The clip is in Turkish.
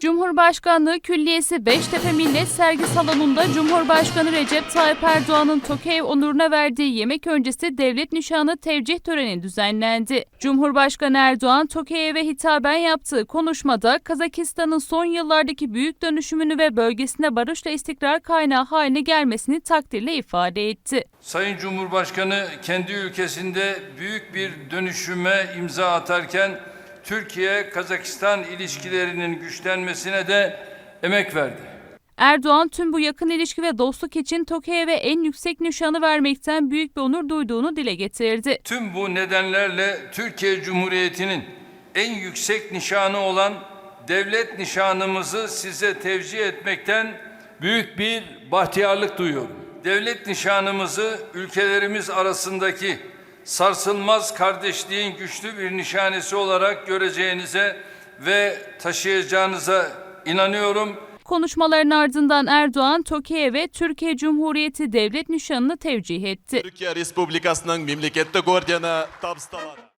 Cumhurbaşkanlığı Külliyesi Beştepe Millet Sergi Salonu'nda Cumhurbaşkanı Recep Tayyip Erdoğan'ın Tokayev onuruna verdiği yemek öncesi devlet nişanı tevcih töreni düzenlendi. Cumhurbaşkanı Erdoğan Tokayev'e hitaben yaptığı konuşmada Kazakistan'ın son yıllardaki büyük dönüşümünü ve bölgesine barışla istikrar kaynağı haline gelmesini takdirle ifade etti. Sayın Cumhurbaşkanı kendi ülkesinde büyük bir dönüşüme imza atarken Türkiye-Kazakistan ilişkilerinin güçlenmesine de emek verdi. Erdoğan tüm bu yakın ilişki ve dostluk için Tokayev'e en yüksek nişanı vermekten büyük bir onur duyduğunu dile getirdi. Tüm bu nedenlerle Türkiye Cumhuriyeti'nin en yüksek nişanı olan devlet nişanımızı size tevcih etmekten büyük bir bahtiyarlık duyuyorum. Devlet nişanımızı ülkelerimiz arasındaki sarsılmaz kardeşliğin güçlü bir nişanesi olarak göreceğinize ve taşıyacağınıza inanıyorum. Konuşmaların ardından Erdoğan Tokyo'ya Türkiye Cumhuriyeti devlet nişanını tevcih etti. Türkiye Respublikası'nın memlekette gordiyana tabstalar.